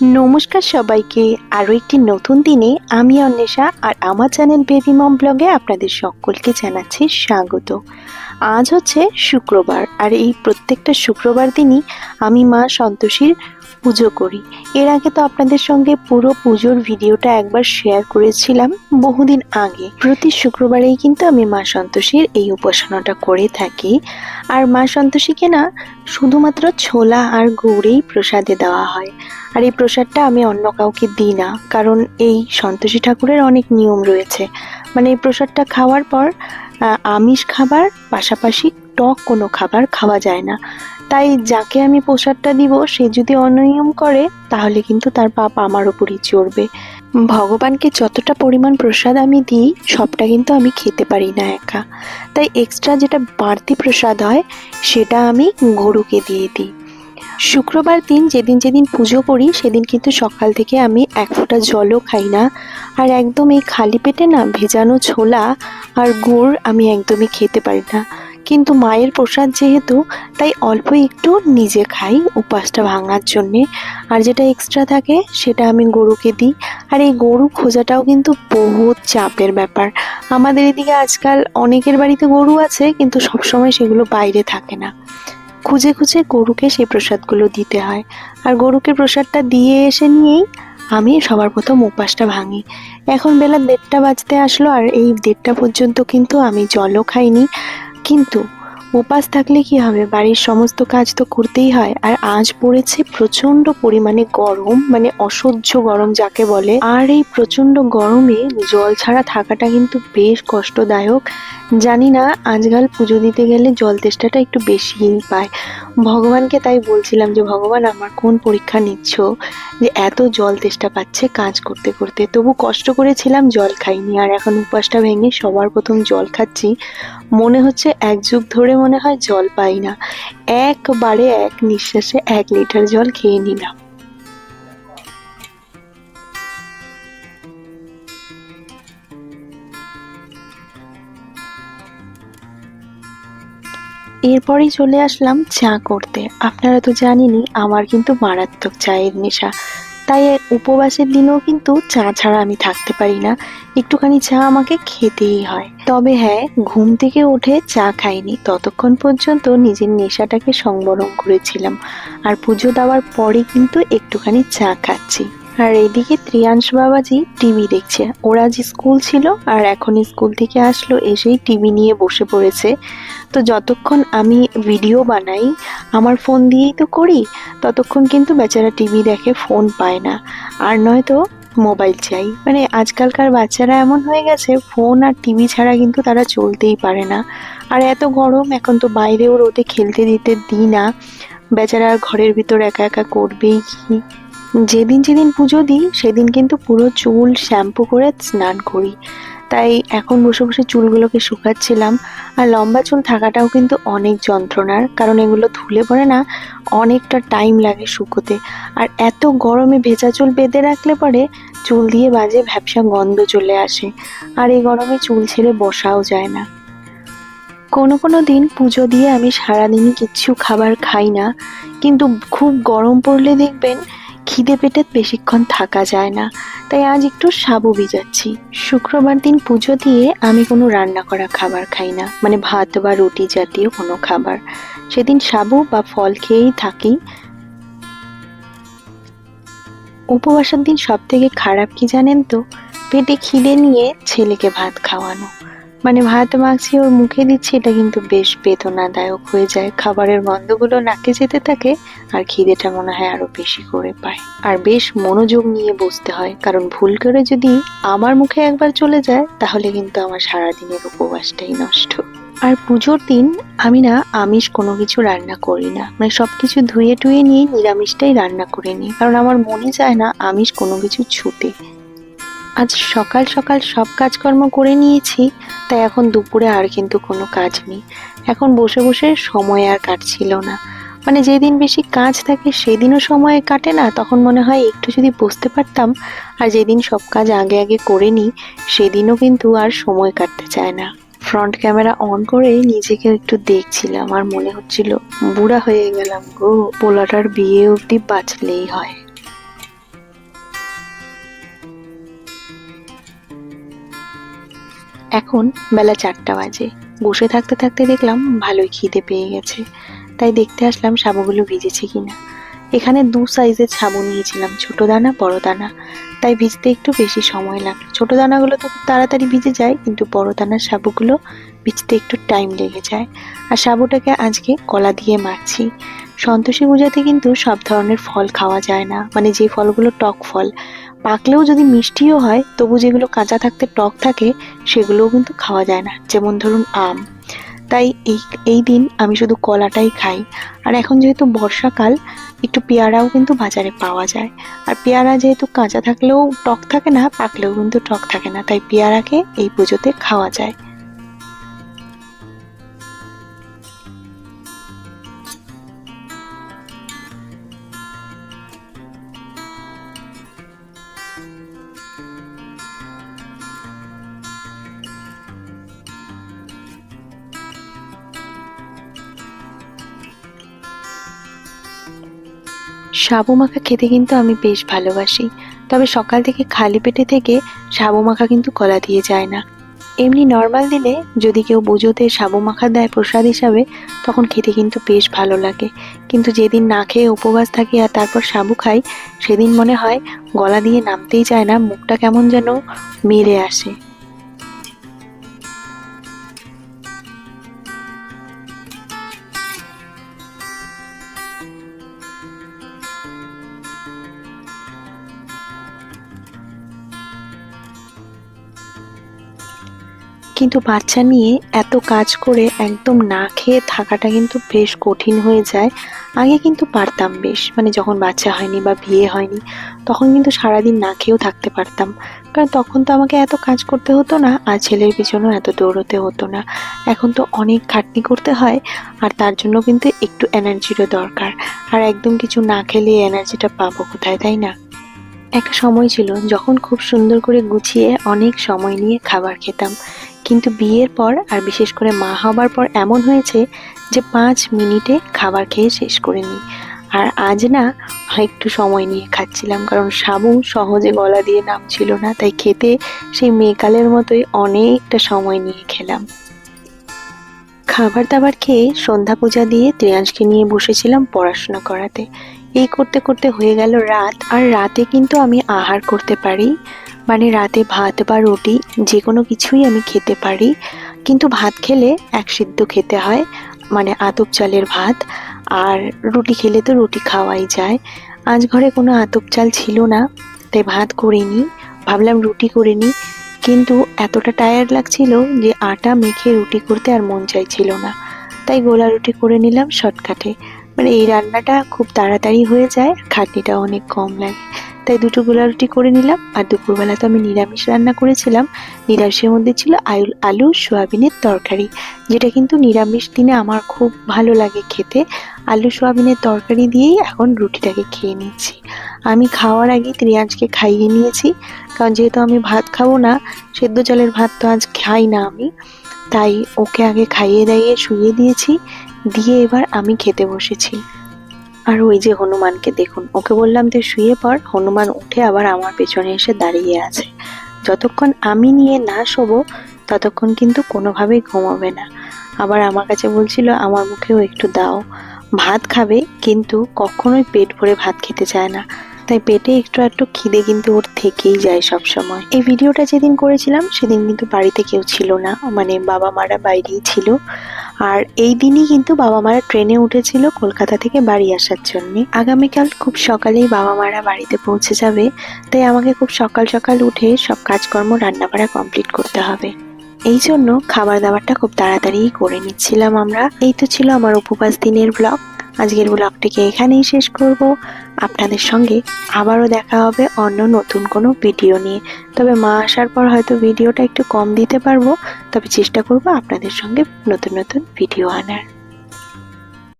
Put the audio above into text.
নমস্কার সবাইকে। আরও একটি নতুন দিনে আমি অন্বেষা আর আমার চ্যানেল বেবি মম ব্লগে আপনাদের সকলকে জানাচ্ছি স্বাগত। আজ হচ্ছে শুক্রবার আর এই প্রত্যেকটা শুক্রবার দিনই আমি মা সন্তোষীর পুজো করি। এর আগে তো আপনাদের সঙ্গে পুরো পুজোর ভিডিওটা একবার শেয়ার করেছিলাম বহুদিন আগে। প্রতি শুক্রবারেই কিন্তু আমি মা সন্তোষীর এই উপাসনাটা করে থাকি। আর মা সন্তোষীকে না শুধুমাত্র ছোলা আর গুড়েই প্রসাদে দেওয়া হয়। আর এই প্রসাদটা আমি অন্য কাউকে দিই না, কারণ এই সন্তোষী ঠাকুরের অনেক নিয়ম রয়েছে। মানে এই প্রসাদটা খাওয়ার পর আমিষ খাবার, পাশাপাশি টক কোনো খাবার খাওয়া যায় না। তাই যাকে আমি প্রসাদটা দিব, সে যদি অনিয়ম করে, তাহলে কিন্তু তার পাপ আমার ওপরই চড়বে। ভগবানকে যতটা পরিমাণ প্রসাদ আমি দিই, সবটা কিন্তু আমি খেতে পারি না একা। তাই এক্সট্রা যেটা বাড়তি প্রসাদ হয়, সেটা আমি গরুকে দিয়ে দিই। শুক্রবার দিন যেদিন যেদিন পুজো করি, সেদিন কিন্তু সকাল থেকে আমি এক ফোঁটা জলও খাই না। আর একদম এই খালি পেটে না, ভেজানো ছোলা আর গুড় আমি একদমই খেতে পারি না। কিন্তু মায়ের প্রসাদ যেহেতু, তাই অল্প একটু নিজে খাই উপাসটা ভাঙার জন্যে। আর যেটা এক্সট্রা থাকে, সেটা আমি গরুকে দিই। আর এই গরু খোঁজাটাও কিন্তু বহুত চাপের ব্যাপার। আমাদের এদিকে আজকাল অনেকের বাড়িতে গরু আছে, কিন্তু সবসময় সেগুলো বাইরে থাকে না। খুঁজে খুঁজে গরুকে সেই প্রসাদগুলো দিতে হয়। আর গরুকে প্রসাদটা দিয়ে এসে নিয়েই আমি সবার প্রথম উপাসটা ভাঙি। এখন বেলা দেড়টা বাজতে আসলো, আর এই দেড়টা পর্যন্ত কিন্তু আমি জলও খাইনি। কিন্তু উপাস থাকলে কি হবে? বাড়ির সমস্ত কাজ তো করতেই হয়। আর আজ পড়েছে প্রচণ্ড পরিমাণে গরম মানে অসহ্য গরম যাকে বলে। আর এই প্রচণ্ড গরমে জল ছাড়া থাকাটা কিন্তু বেশ কষ্টদায়ক। জানি না, আজকাল পুজো দিতে গেলে জল তেষ্টাটা একটু বেশিই পায়। ভগবানকে তাই বলছিলাম যে, ভগবান, আমার কোন পরীক্ষা নিচ্ছ যে, এত জল তেষ্টা পাচ্ছে কাজ করতে করতে? তবু কষ্ট করেছিলাম, জল খাইনি। আর এখন উপাসটা ভেঙে সবার প্রথম জল খাচ্ছি। মনে হচ্ছে এক যুগ ধরে মনে হয় জল পাই না। একবারে এক নিঃশ্বাসে এক লিটার জল খেয়ে নিলাম। এরপরেই চলে আসলাম চা করতে। আপনারা তো জানেনই, আমার কিন্তু মারাত্মক চায়ের নেশা। তাই উপবাসের দিনেও কিন্তু চা ছাড়া আমি থাকতে পারি না। একটুখানি চা আমাকে খেতেই হয়। তবে হ্যাঁ ঘুম থেকে উঠে চা খাইনি। ততক্ষণ পর্যন্ত নিজের নেশাটাকে সংবরণ করেছিলাম। আর পুজো দেওয়ার পরে কিন্তু একটুখানি চা খাচ্ছি। আর এদিকে ত্রিয়াংশ বাবাজি টিভি দেখছে। ওরা যে স্কুল ছিল আর এখন স্কুল থেকে আসলো, এসেই টিভি নিয়ে বসে পড়েছে। তো যতক্ষণ আমি ভিডিও বানাই, আমার ফোন দিয়েই তো করি, ততক্ষণ কিন্তু বেচারা টিভি দেখে ফোন পায় না। আর নয়তো মোবাইল চাই। মানে আজকালকার বাচ্চারা এমন হয়ে গেছে, ফোন আর টিভি ছাড়া কিন্তু তারা চলতেই পারে না। আর এত গরম, এখন তো বাইরেও রোদে খেলতে দিতে দিই না। বেচারা ঘরের ভিতর একা একা করবেই কি? যেদিন যেদিন পুজো দিই, সেদিন কিন্তু পুরো চুল শ্যাম্পু করে স্নান করি। তাই এখন বসে বসে চুলগুলোকে শুকাচ্ছিলাম। আর লম্বা চুল থাকাটাও কিন্তু অনেক যন্ত্রণার, কারণ এগুলো ধুলে পড়ে না অনেকটা টাইম লাগে শুকোতে। আর এত গরমে ভেজা চুল বেঁধে রাখলে পরে চুল দিয়ে বাজে ভ্যাবসা গন্ধ চলে আসে। আর এই গরমে চুল ছেড়ে বসাও যায় না। কোনো কোনো দিন পুজো দিয়ে আমি সারাদিনই কিচ্ছু খাবার খাই না। কিন্তু খুব গরম পড়লে দেখবেন খিদে পেটে বেশিক্ষণ থাকা যায় না। তাই আজ একটু সাবু ভিজাচ্ছি। শুক্রবার দিন পুজো দিয়ে আমি কোনো রান্না করা খাবার খাই না মানে ভাত বা রুটি জাতীয় কোনো খাবার। সেদিন সাবু বা ফল খেয়েই থাকি। উপবাসের দিন সব থেকে খারাপ কি জানেন তো? পেটে খিদে নিয়ে ছেলেকে ভাত খাওয়ানো। মানে ভাত মাখছি ওর মুখে দিচ্ছি, এটা কিন্তু বেশ বেদনাদায়ক হয়ে যায়। খাবারের গন্ধগুলো নাকে যেতে থাকে আর খিদেটা মনে হয় আরও বেশি করে পায়। আর বেশ মনোযোগ নিয়ে বসতে হয়, কারণ ভুল করে যদি আমার মুখে একবার চলে যায়, তাহলে কিন্তু আমার সারাদিনের উপবাসটাই নষ্ট। আর পুজোর দিন আমি না আমিষ কোনো কিছু রান্না করি না। মানে সব কিছু ধুয়ে টুয়ে নিয়ে নিরামিষটাই রান্না করে নিই। কারণ আমার মনে চায় না আমিষ কোনো কিছু ছুতে। আজ সকাল সকাল সব কাজকর্ম করে নিয়েছি, তাই এখন দুপুরে আর কিন্তু কোনো কাজ নেই। এখন বসে বসে সময় আর কাটছিল না। মানে যেদিন বেশি কাজ থাকে সেদিনও সময় কাটে না, তখন মনে হয় একটু যদি বসতে পারতাম, আর যেদিন সব কাজ আগে আগে করে নিই, সেদিনও কিন্তু আর সময় কাটতে চায় না। ফ্রন্ট ক্যামেরা অন করে নিজেকে একটু দেখছিলাম, আর মনে হচ্ছিল, বুড়া হয়ে গেলাম গো, পোলাটার বিয়ে অবধি বাঁচলেই হয়। এখন বেলা চারটা বাজে। বসে থাকতে থাকতে দেখলাম ভালোই খিদে পেয়ে গেছে। তাই দেখতে আসলাম সাবুগুলো ভিজেছে কিনা। এখানে দু সাইজের সাবু নিয়েছিলাম, ছোট দানা, বড় দানা। তাই ভিজতে একটু বেশি সময় লাগল। ছোট দানাগুলো তো তাড়াতাড়ি ভিজে যায়, কিন্তু বড় দানার সাবুগুলো ভিজতে একটু টাইম লেগে যায়। আর সাবুটাকে আজকে কলা দিয়ে মারছি সন্তোষী পূজাতে কিন্তু সব ধরনের ফল খাওয়া যায় না। মানে যে ফলগুলো টক ফল পাকলেও যদি মিষ্টিও হয়, তবু যেগুলো কাঁচা থাকতে টক থাকে, সেগুলোও কিন্তু খাওয়া যায় না, যেমন ধরুন আম। তাই এই এই দিন আমি শুধু কলাটাই খাই। আর এখন যেহেতু বর্ষাকাল, একটু পেয়ারাও কিন্তু বাজারে পাওয়া যায়। আর পেয়ারা যেহেতু কাঁচা থাকলেও টক থাকে না, পাকলেও কিন্তু টক থাকে না, তাই পেয়ারাকে এই পুজোতে খাওয়া যায়। সাবু মাখা খেতে কিন্তু আমি বেশ ভালোবাসি। তবে সকাল থেকে খালি পেটে থেকে সাবু মাখা কিন্তু কলা দিয়ে যায় না। এমনি নর্মাল দিনে যদি কেউ পুজোতে সাবু মাখা দেয় প্রসাদ হিসাবে, তখন খেতে কিন্তু বেশ ভালো লাগে। কিন্তু যেদিন না খেয়ে উপবাস থাকি আর তারপর সাবু খাই, সেদিন মনে হয় গলা দিয়ে নামতেই চায় না, মুখটা কেমন যেন মেরে আসে। কিন্তু বাচ্চা নিয়ে এত কাজ করে একদম না খেয়ে থাকাটা কিন্তু বেশ কঠিন হয়ে যায়। আগে কিন্তু পারতাম বেশ মানে যখন বাচ্চা হয়নি বা বিয়ে হয়নি, তখন কিন্তু সারাদিন না খেয়েও থাকতে পারতাম। কারণ তখন তো আমাকে এত কাজ করতে হতো না, আর ছেলের পিছনেও এত দৌড়তে হতো না। এখন তো অনেক খাটনি করতে হয়, আর তার জন্য কিন্তু একটু এনার্জিরও দরকার। আর একদম কিছু না খেলে এনার্জিটা পাবো কোথায়, তাই না? একটা সময় ছিল যখন খুব সুন্দর করে গুছিয়ে অনেক সময় নিয়ে খাবার খেতাম। কিন্তু বিয়ের পর আর বিশেষ করে মা হবার পর এমন হয়েছে যে পাঁচ মিনিটে খাবার খেয়ে শেষ করে নিই। আর আজ না একটু সময় নিয়ে খাচ্ছিলাম, কারণ সাবু সহজে গলা দিয়ে নামছিল না, তাই খেতে সেই মেকালের মতোই অনেকটা সময় নিয়ে খেলাম। খাবার দাবার খেয়ে সন্ধ্যা পূজা দিয়ে ত্রিয়াংশকে নিয়ে বসেছিলাম পড়াশোনা করাতে। এই করতে করতে হয়ে গেল রাত, আর রাতে কিন্তু আমি আহার করতে পারি। মানে রাতে ভাত বা রুটি, যে কোনো কিছুই আমি খেতে পারি। কিন্তু ভাত খেলে এক সিদ্ধ খেতে হয় মানে আতপ চালের ভাত। আর রুটি খেলে তো রুটি খাওয়াই যায়। আজ ঘরে কোনো আতপ চাল ছিল না, তাই ভাত করে নিই ভাবলাম রুটি করে নিই, কিন্তু এতটা টায়ার্ড লাগছিল যে আটা মেখে রুটি করতে আর মন চাইছিল না। তাই গোলা রুটি করে নিলাম শর্টকাটে। মানে এই রান্নাটা খুব তাড়াতাড়ি হয়ে যায় খাটনিটা অনেক কম লাগে। তাই দুটো গোলা রুটি করে নিলাম। আর দুপুরবেলা তো আমি নিরামিষ রান্না করেছিলাম। নিরামিষের মধ্যে ছিল আলু আলু, সোয়াবিনের তরকারি, যেটা কিন্তু নিরামিষ দিনে আমার খুব ভালো লাগে খেতে। আলু, সোয়াবিনের তরকারি দিয়েই এখন রুটিটাকে খেয়ে নিচ্ছি। আমি খাওয়ার আগে ত্রিয়াজকে খাইয়ে নিয়েছি। কারণ যেহেতু আমি ভাত খাব না, সেদ্ধ চালের ভাত তো আজ খাই না আমি। তাই ওকে আগে খাইয়ে দাইয়ে শুয়ে দিয়েছি। দিয়ে এবার আমি খেতে বসেছি। আর ওই যে হনুমানকে দেখুন। ওকে বললাম, তুই শুয়ে পর হনুমান উঠে আবার আমার পেছনে এসে দাঁড়িয়ে আছে। যতক্ষণ আমি নিয়ে না শোবো, ততক্ষণ কিন্তু কোনোভাবেই ঘুমাবে না। আবার আমার কাছে বলছিল, আমার মুখেও একটু দাও। ভাত খাবে, কিন্তু কখনোই পেট ভরে ভাত খেতে চায় না। তাই পেটে একটু একটু খিদে কিন্তু ওর থেকেই যায় সব সময় এই ভিডিওটা যেদিন করেছিলাম, সেদিন কিন্তু বাড়িতে কেউ ছিল না। মানে বাবা মারা বাইরেই ছিল। আর এই দিনই কিন্তু বাবা মারা ট্রেনে উঠেছিল কলকাতা থেকে বাড়ি আসার জন্য। আগামীকাল খুব সকালেই বাবা মারা বাড়িতে পৌঁছে যাবে। তাই আমাকে খুব সকাল সকাল উঠে সব কাজকর্ম রান্না বাড়া কমপ্লিট করতে হবে। এই জন্য খাবার দাবারটা খুব তাড়াতাড়ি করে নিচ্ছিলাম আমরা। এই তো ছিল আমার উপবাস দিনের ব্লগ। আজকের ব্লগটিকে এখানেই শেষ করব। আপনাদের সঙ্গে আবারও দেখা হবে অন্য নতুন কোনো ভিডিও নিয়ে। তবে মা আসার পর হয়তো ভিডিওটা একটু কম দিতে পারব। তবে চেষ্টা করব আপনাদের সঙ্গে নতুন নতুন ভিডিও আনার।